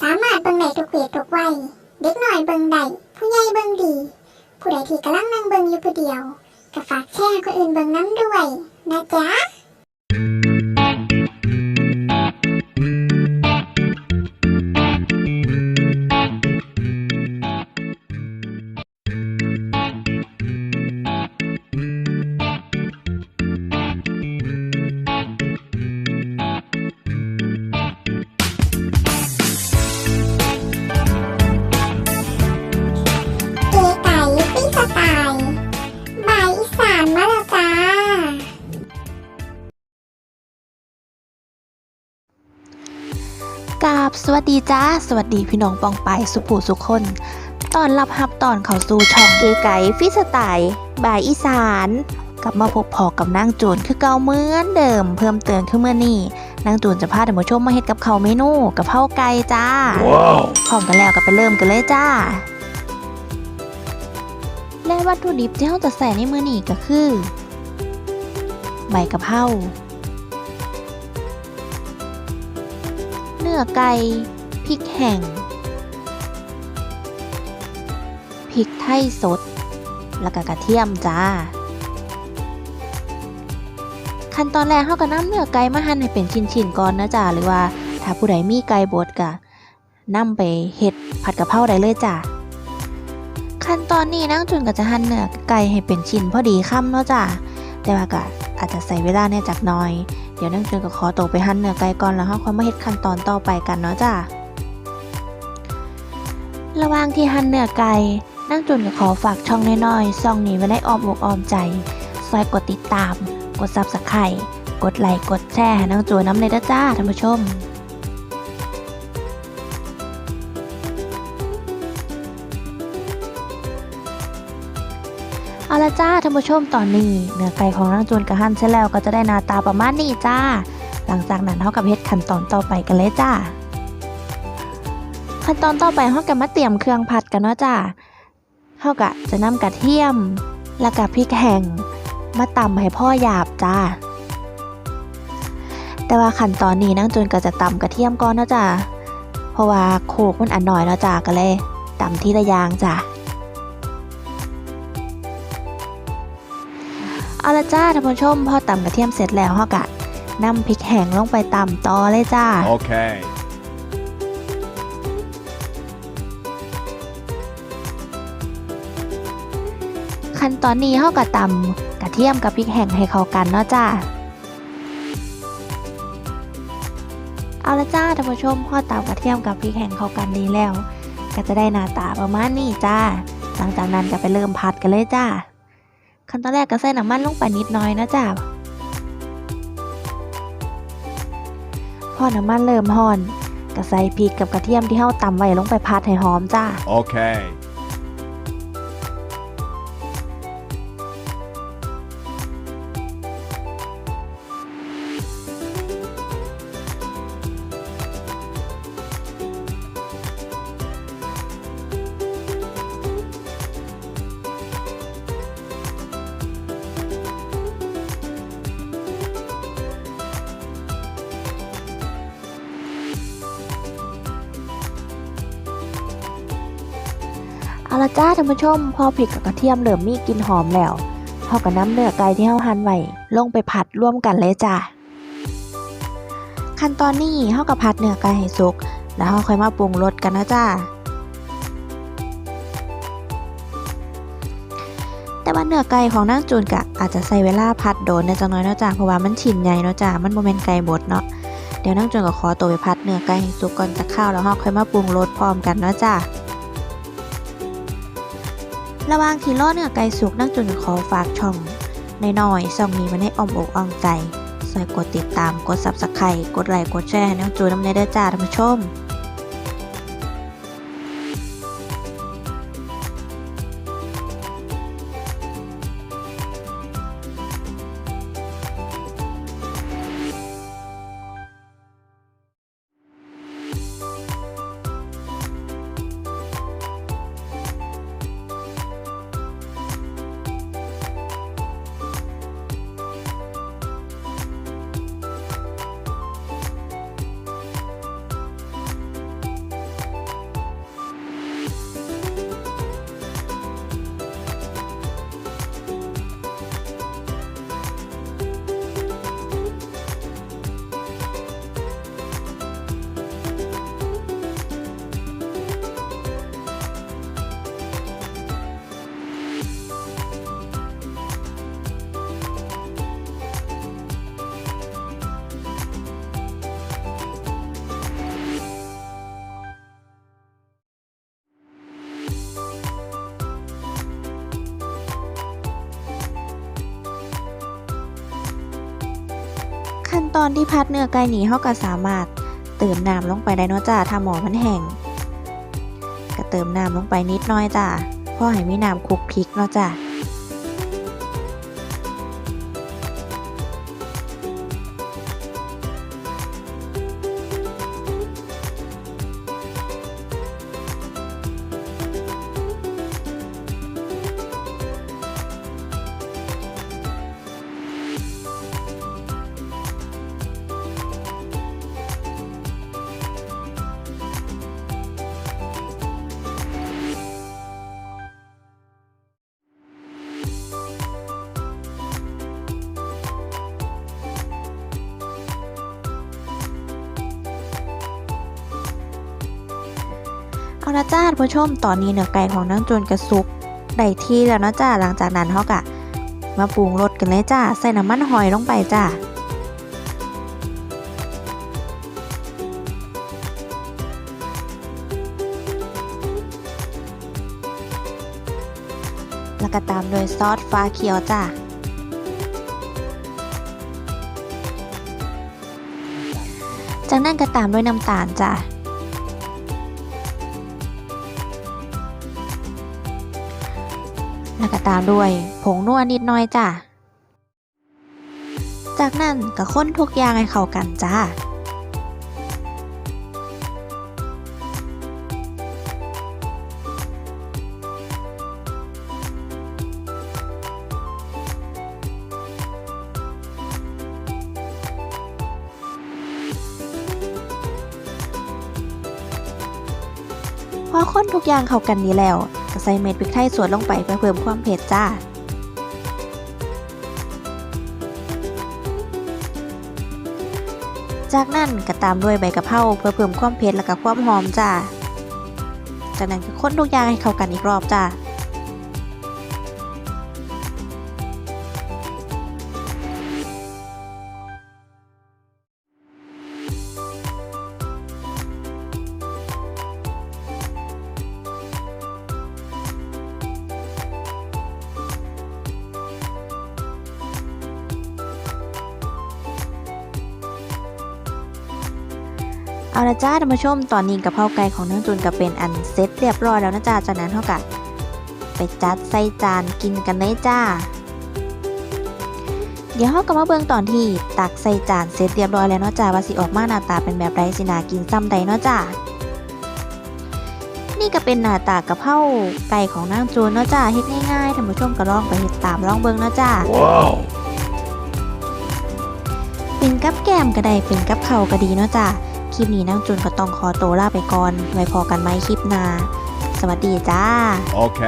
สามารถเบิ่งได้ทุกเพศทุกวัย เด็กน้อยเบิ่งได้ผู้ใหญ่เบิ่งดี ผู้ใดที่กำลังนั่งเบิ่งอยู่ผู้เดียวก็ฝากแชร์คนอื่นเบิ่งน้ำด้วยนะจ๊ะ บ สวัสดีจ้า สวัสดีพี่น้องปองไปายสุผู้สุขคน ตอนรับฮับตอนเข้าสู่ช่องเก๋ไก่ฟิสไตล์บายอีสาน กลับมาพบพอกับนางโจนคือเก่าเหมือนเดิม เพิ่มเติมขึ้นเมื่อนี่นางโจนจะพาท่านผู้ชมมาเฮ็ดกับข้าวเมนูกับเผาไก่จ้า Wow. พร้อมกันแล้วก็ไปเริ่มกันเลยจ้า และวัตถุดิบที่เราจะใส่ในมื้อนี้ก็คือ ใบกะเพรา เนื้อไก่พริกแห้งพริกไทยสด แล้วก็กระเทียมจ้า ขั้นตอนแรกเราก็นำเนื้อไก่มาหั่นให้เป็นชิ้นๆก่อนนะจ้าหรือว่าถ้าผู้ใดมีไก่บดก็นำไปเฮ็ดผัดกะเพราได้เลยจ้าขั้นตอนนี้นางจุนก็จะหั่นเนื้อไก่ให้เป็นชิ้นพอดีคำเนาะจ้ะแต่ว่าก็ อาจจะใส่เวลาเนี่ยจากหน้อย เดี๋ยวนั่งจุนกับขอตัวไปหั่นเนื้อไก่ก่อนแล้วเราค่อยมาเฮ็ดขั้นตอนต่อไปกันเนาะจ้ะระหว่างที่หั่นเนื้อไก่นั่งจุนก็ขอฝากช่องน้อยๆซองนี้ไว้ได้อมอกออมใจซอยกดติดตาม กดซับสไครต์กดไลค์กดแชร์ให้นางจูนน้ำเลยนะจ้าท่านผู้ชม เอาละจ้าท่านผู้ชมตอนนี้ เนื้อไก่ของนางจูนกับหั่นเสร็จแล้วก็จะได้หน้าตาประมาณนี้จ้า หลังจากนั้นเท่ากับเฮ็ดขั้นตอนต่อไปกันเลยจ้า ขั้นตอนต่อไปเฮาก็มาเตรียมเครื่องผัดกันเนาะจ้าเฮาก็จะนำกระเทียม แล้วก็พริกแห้งมาตำให้พ่อหยาบจ้า แต่ว่าขั้นตอนนี้นางจูนก็จะตำกระเทียมก่อนเนาะจ้าเพราะว่าโขกมันอันหน่อยเนาะจ้าก็เลยตำทีละอย่างจ้า เอาละจ้าท่านผู้ชมพอตำกระเทียมเสร็จแล้วเฮากะนำพริกแห้งลงไปตำต่อเลยจ้า Okay. ขั้นตอนนี้เฮากะตำกระเทียมกับพริกแห้งให้เข้ากันเนาะจ้า เอาละจ้าท่านผู้ชมพอตำกระเทียมกับพริกแห้งเข้ากันดีแล้ว ก็จะได้หน้าตาประมาณนี้จ้า หลังจากนั้นก็ไปเริ่มผัดกันเลยจ้า ขั้นตอนแรกก็ใส่น้ำมันลงไปนิดน้อยนะจ้าพอน้ำมันเริ่มห่อนก็ใส่พริกกับกระเทียมที่เฮาตำไว้ลงไปผัดให้หอมจ้าโอเค อาละจ้าท่านผู้ชม พอพริกกับกระเทียมเริ่มมีกลิ่นหอมแล้วเฮาก็นำเนื้อไก่ที่เฮาหั่นไว้ลงไปผัดร่วมกันเลยจ้าขั้นตอนนี้เฮาก็ผัดเนื้อไก่ให้สุก แล้วเฮาค่อยมาปรุงรสกันนะจ้าแต่ว่าเนื้อไก่ของนางจูนกะอาจจะใส่เวลาผัดโดนในจังน้อยเนาะจ้าเพราะว่ามันชิ้นใหญ่เนาะจ้ามันบ่แม่นไก่บดเนาะเดี๋ยวนางจูนก็ขอตัวไปผัดเนื้อไก่ให้สุกก่อนจะข้าวแล้วเฮาค่อยมาปรุงรสพร้อมกันเนาะจ้า ระหว่างที่รอเนื้อไก่สุกนั่งจนขอฝากช่องน้อยๆช่องนี้มันให้อ้อมอกอ้อมใจสอยกดติดตามกดซับสไครต์กดไลค์กดแชร์ให้นั่งจูน้ำในเด้อจ้าท่านผู้ชม ตอนที่พัดเนื้อไก่นี้เฮาก็สามารถเติมน้ำลงไปได้เนาะจ้าถ้าหมอมันแห้งก็เติมน้ำลงไปนิดน้อยจ้าพ่อให้มีน้ำคลุกพริกเนาะจ้า เอาละจ้าผู้ชมตอนนี้เนื้อไก่ของนางโจนกระสุกได้ที่แล้วนะจ้าหลังจากนั้นเฮากะ มาปรุงรสกันเลยจ้าใส่น้ำมันหอยลงไปจ้าแล้วก็ตามด้วยซอสฟ้าเขียวจ้าจากนั้นก็ตามด้วยน้ำตาลจ้า แล้วก็ตามด้วย ผงนัวนิดหน่อยจ้ะ จากนั้นก็ค้นทุกอย่างให้เข้ากันจ้าพอค้นทุกอย่างเข้ากันดีแล้ว ก็ใส่เม็ดพริกไทยสวนลงไปเพื่อเพิ่มความเผ็ดจ้า จากนั้นก็ตามด้วยใบกะเพราเพื่อเพิ่มความเผ็ดและก็ความหอมจ้า จากนั้นก็คนทุกอย่างให้เข้ากันอีกรอบจ้า เอาละจ้าท่านผู้ชมตอนนี้กะเพราไก่ของนางจุนก็เป็นอันเสร็จเรียบร้อยแล้วนะจ้าจากนั้นเท่ากับไปจัดใส่จานกินกันเลยจ้า เดี๋ยวเราก็มาเบิ่งตอนที่ตักใส่จานเสร็จเรียบร้อยแล้วเนาะจ้าว่าสิออกมาหน้าตาเป็นแบบไรสินากินซ้ำใดเนาะจ้านี่ก็เป็นหน้าตากะเพราไก่ของนางจูนเนาะจ้าเฮ็ดง่ายๆท่านผู้ชมก็ลองไปเฮ็ดตามลองเบิ่งเนาะจ้า Wow. เป็นกับแก้มก็ได้เป็นกับเข่าวก็ดีเนาะจ้ะ คลิปนี้นั่งจุนก็ต้องขอตัวลาไปก่อน ไว้พอกันไหมคลิปหน้า สวัสดีจ้า โอเค